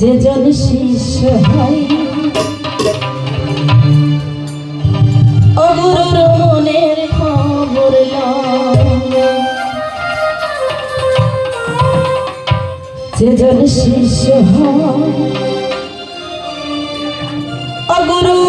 যেজন শিষ্য হয়। অগুরুর মনের খবর যে জন শিষ্য হয়। অগুরু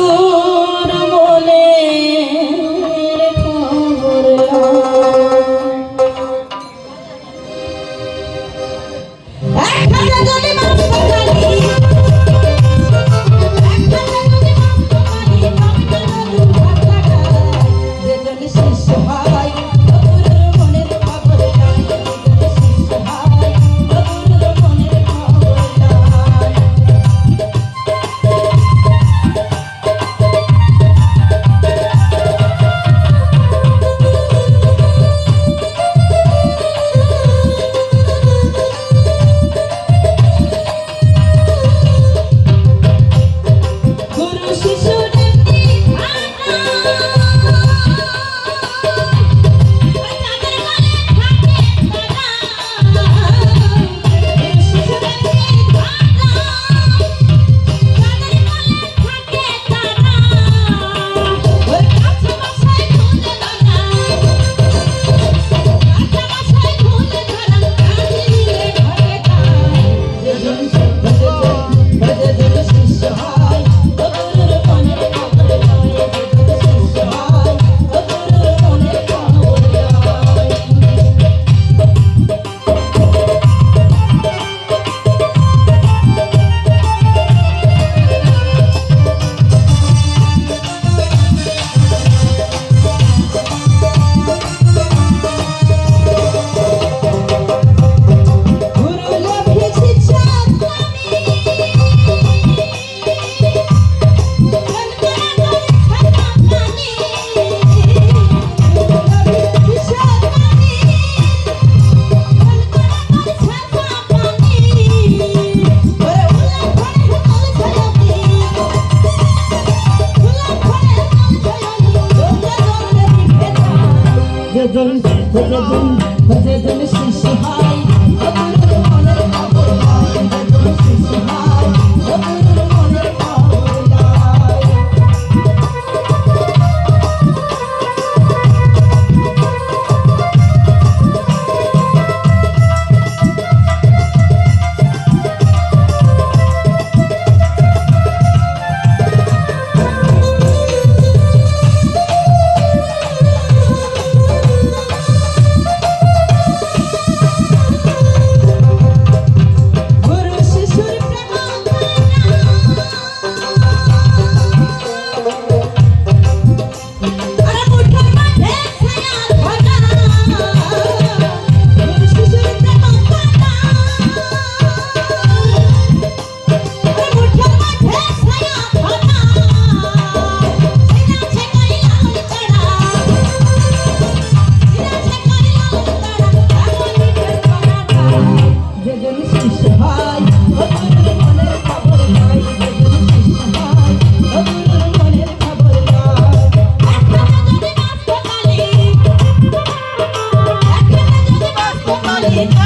ভজন ভজন ভজন শিশু হার Vale.